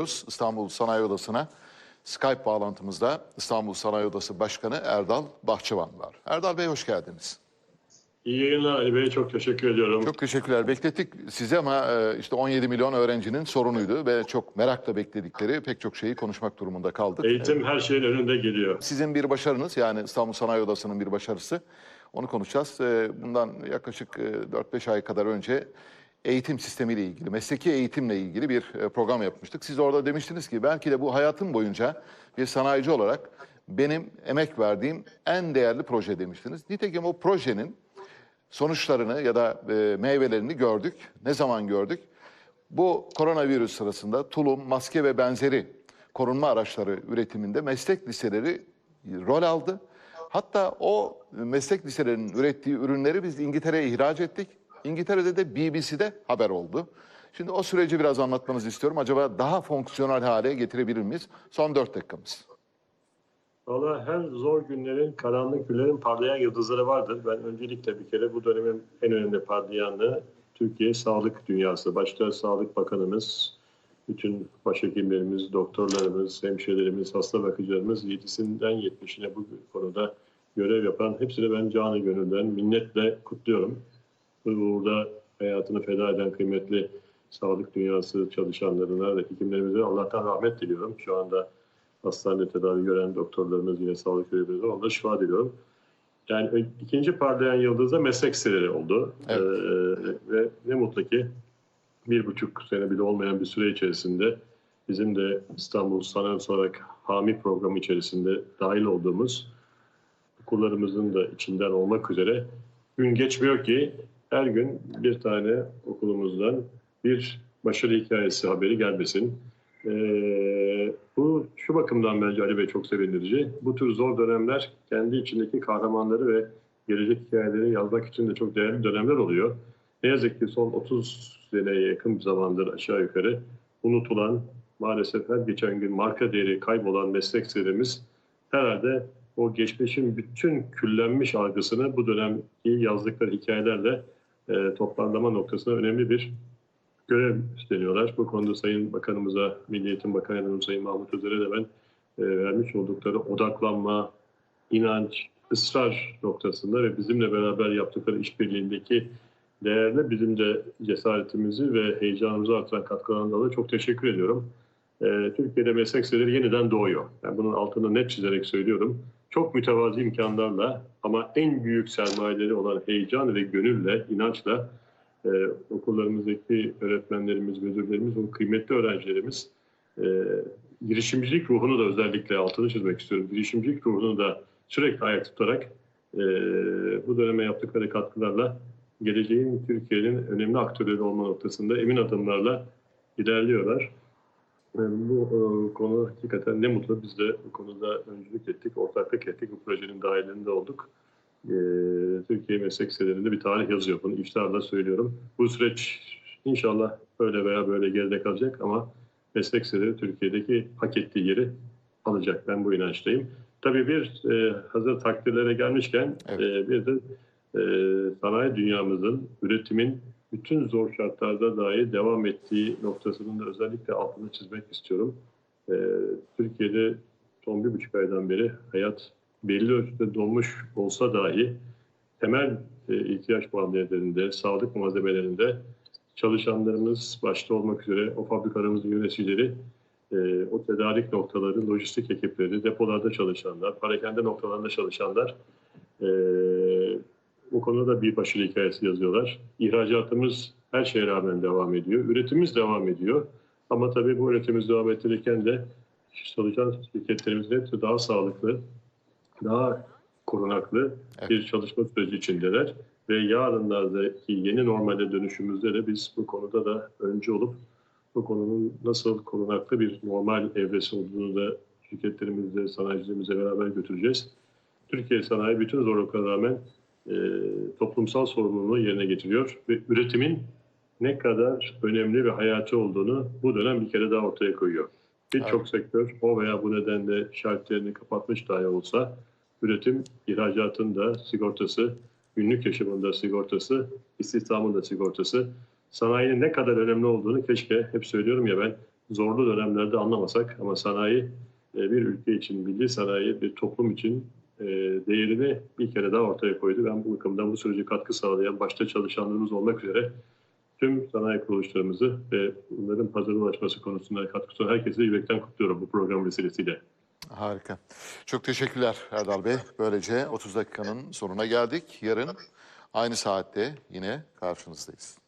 dönüyoruz İstanbul Sanayi Odası'na. Skype bağlantımızda İstanbul Sanayi Odası Başkanı Erdal Bahçıvan var. Erdal Bey hoş geldiniz. İyi yayınlar Ali Bey. Çok teşekkür ediyorum. Çok teşekkürler. Beklettik sizi ama e, işte 17 milyon öğrencinin sorunuydu ve çok merakla bekledikleri pek çok şeyi konuşmak durumunda kaldık. Eğitim her şeyin önünde geliyor. Sizin bir başarınız yani İstanbul Sanayi Odası'nın bir başarısı. Onu konuşacağız. E, Bundan yaklaşık e, 4-5 ay kadar önce eğitim sistemiyle ilgili, mesleki eğitimle ilgili bir e, program yapmıştık. Siz orada demiştiniz ki belki de bu hayatım boyunca bir sanayici olarak benim emek verdiğim en değerli proje demiştiniz. Nitekim o projenin sonuçlarını ya da e, meyvelerini gördük. Ne zaman gördük? Bu koronavirüs sırasında tulum, maske ve benzeri korunma araçları üretiminde meslek liseleri rol aldı. Hatta o meslek liselerinin ürettiği ürünleri biz İngiltere'ye ihraç ettik. İngiltere'de de BBC'de haber oldu. Şimdi o süreci biraz anlatmanızı istiyorum. Acaba daha fonksiyonel hale getirebilir miyiz? Son dört dakikamız. Valla her zor günlerin, karanlık günlerin parlayan yıldızları vardır. Ben öncelikle bir kere bu dönemin en önemli parlayanlığı Türkiye sağlık dünyası. Başta Sağlık Bakanımız, bütün başhekimlerimiz, doktorlarımız, hemşirelerimiz, hasta bakıcılarımız 7'sinden 70'ine bu konuda görev yapan hepsini ben canı gönülden minnetle kutluyorum. Bu uğurda hayatını feda eden kıymetli sağlık dünyası çalışanlarına ve hekimlerimize Allah'tan rahmet diliyorum. Şu anda hastanede tedavi gören doktorlarımız yine sağlık görevlileri var. Onlara şifa diliyorum. Yani ikinci parlayan yıldız da meslek liseleri oldu. Evet. Ee, ve ne mutlu ki bir buçuk sene bile olmayan bir süre içerisinde bizim de İstanbul Sanat olarak hami programı içerisinde dahil olduğumuz okullarımızın da içinden olmak üzere gün geçmiyor ki her gün bir tane okulumuzdan bir başarı hikayesi haberi gelmesin. Ee, bu şu bakımdan bence Ali Bey çok sevindirici. Bu tür zor dönemler kendi içindeki kahramanları ve gelecek hikayeleri yazmak için de çok değerli dönemler oluyor. Ne yazık ki son 30 seneye yakın bir zamandır aşağı yukarı unutulan, maalesef her geçen gün marka değeri kaybolan meslek serimiz herhalde o geçmişin bütün küllenmiş algısını bu dönemki yazdıkları hikayelerle e, toparlama noktasına önemli bir görev üstleniyorlar. Bu konuda Sayın Bakanımıza, Milli Eğitim Bakanımız Sayın Mahmut Özer'e de ben e, vermiş oldukları odaklanma, inanç, ısrar noktasında ve bizimle beraber yaptıkları işbirliğindeki değerli bizim de cesaretimizi ve heyecanımızı artıran katkılarından dolayı çok teşekkür ediyorum. E, Türkiye'de meslek yeniden doğuyor. Yani bunun altını net çizerek söylüyorum. Çok mütevazi imkanlarla ama en büyük sermayeleri olan heyecan ve gönülle, inançla e, okullarımızdaki öğretmenlerimiz, müdürlerimiz, o kıymetli öğrencilerimiz e, girişimcilik ruhunu da özellikle altını çizmek istiyorum. Girişimcilik ruhunu da sürekli ayak tutarak e, bu döneme yaptıkları katkılarla geleceğin Türkiye'nin önemli aktörleri olma noktasında emin adımlarla ilerliyorlar. Bu e, konu hakikaten ne mutlu. Biz de bu konuda öncülük ettik, ortaklık ettik. Bu projenin dahilinde olduk. E, Türkiye meslek liselerinde bir tarih yazıyor. Bunu iftarla söylüyorum. Bu süreç inşallah böyle veya böyle geride kalacak ama meslek liseleri Türkiye'deki hak ettiği yeri alacak. Ben bu inançtayım. Tabii bir e, hazır takdirlere gelmişken Evet. e, bir de e, sanayi dünyamızın, üretimin bütün zor şartlarda dahi devam ettiği noktasının da özellikle altını çizmek istiyorum. E, Türkiye'de son bir buçuk aydan beri hayat belli ölçüde donmuş olsa dahi temel e, ihtiyaç malzemelerinde, sağlık malzemelerinde çalışanlarımız başta olmak üzere o fabrikalarımızın yöneticileri, e, o tedarik noktaları, lojistik ekipleri, depolarda çalışanlar, parakende noktalarında çalışanlar e, bu konuda bir başarı hikayesi yazıyorlar. İhracatımız her şeye rağmen devam ediyor. Üretimimiz devam ediyor. Ama tabii bu üretimimiz devam ettirirken de çalışan şirketlerimizin hepsi daha sağlıklı, daha korunaklı Evet. bir çalışma süreci içindeler. Ve yarınlardaki yeni normale dönüşümüzde de biz bu konuda da önce olup bu konunun nasıl korunaklı bir normal evresi olduğunu da şirketlerimizle, sanayicilerimizle beraber götüreceğiz. Türkiye sanayi bütün zorluklara rağmen e, toplumsal sorumluluğunu yerine getiriyor ve üretimin ne kadar önemli ve hayati olduğunu bu dönem bir kere daha ortaya koyuyor. Birçok sektör o veya bu nedenle şartlarını kapatmış dahi olsa üretim ihracatın da sigortası, günlük yaşamın da sigortası, istihdamın da sigortası. Sanayinin ne kadar önemli olduğunu keşke hep söylüyorum ya ben zorlu dönemlerde anlamasak ama sanayi e, bir ülke için, milli sanayi bir toplum için e, değerini bir kere daha ortaya koydu. Ben bu bakımdan bu sürece katkı sağlayan başta çalışanlarımız olmak üzere tüm sanayi kuruluşlarımızı ve bunların pazara ulaşması konusunda katkı sunan herkese yürekten kutluyorum bu program vesilesiyle. Harika. Çok teşekkürler Erdal Bey. Böylece 30 dakikanın sonuna geldik. Yarın aynı saatte yine karşınızdayız.